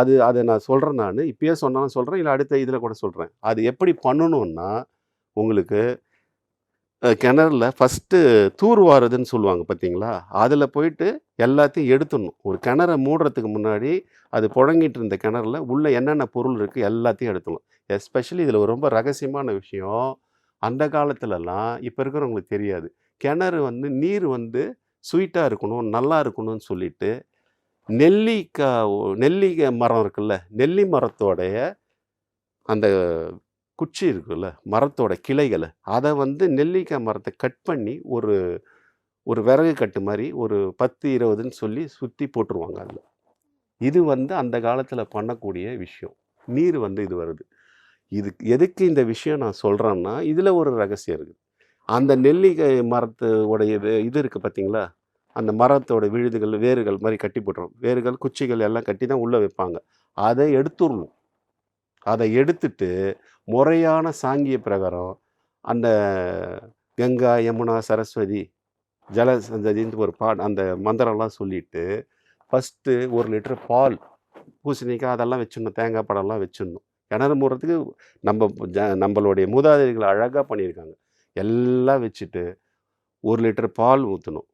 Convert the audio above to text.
அது அதை நான் சொல்கிறேன் நான். இப்பயே சொன்னாலும் சொல்கிறேன் இல்லை அடுத்த இதில் கூட சொல்கிறேன் அது எப்படி பண்ணணும்னா உங்களுக்கு கிணறில் கிணறுல ஃபஸ்ட்டு தூர்வாருதுன்னு சொல்லுவாங்க பார்த்தீங்களா அதில் போயிட்டு எல்லாத்தையும் எடுத்துடணும். ஒரு கிணறை மூடுறதுக்கு முன்னாடி அது புழங்கிட்டு இருந்த கிணறுல உள்ளே என்னென்ன பொருள் இருக்குது எல்லாத்தையும் எடுத்துடணும். எஸ்பெஷலி இதில் ரொம்ப ரகசியமான விஷயம் அந்த காலத்துலலாம் இப்போ இருக்கிறவங்களுக்கு தெரியாது. கிணறு வந்து நீர் வந்து ஸ்வீட்டாக இருக்கணும் நல்லா இருக்கணும்னு சொல்லிட்டு நெல்லிக்காய் ஒ- நெல்லிக்காய் மரம் இருக்குல்ல நெல்லி மரத்தோடைய அந்த குச்சி இருக்குல்ல மரத்தோட கிளைகளை அதை வந்து நெல்லிக்காய் மரத்தை கட் பண்ணி ஒரு ஒரு விறகு கட்டு மாதிரி ஒரு பத்து இருபதுன்னு சொல்லி சுற்றி போட்டுருவாங்க அதில். இது வந்து அந்த காலத்தில் பண்ணக்கூடிய விஷயம். நீர் வந்து இது வருது. இது எதுக்கு இந்த விஷயம் நான் சொல்கிறேன்னா இதில் ஒரு ரகசியம் இருக்குது அந்த நெல்லிக்காய் மரத்து இது இது இருக்குது பார்த்தீங்களா அந்த மரத்தோட விழுதுகள் வேர்கள் மாதிரி கட்டி போட்டுரும். வேர்கள் குச்சிகள் எல்லாம் கட்டி தான் உள்ளே வைப்பாங்க. அதை எடுத்துடணும். அதை எடுத்துட்டு முறையான சாங்கிய பிரகாரம் அந்த கங்கா யமுனா சரஸ்வதி ஜல சந்ததின்னு ஒரு பா அந்த மந்திரம்லாம் சொல்லிட்டு ஃபஸ்ட்டு ஒரு லிட்டர் பால் பூசணிக்காய் அதெல்லாம் வச்சிடணும். தேங்காய் படம்லாம் வச்சிடணும். கிணறு மூடுறதுக்கு நம்ம ஜ நம்மளுடைய மூதாதைகள் அழகாக பண்ணியிருக்காங்க. எல்லாம் வச்சுட்டு ஒரு லிட்டர் பால் ஊற்றணும்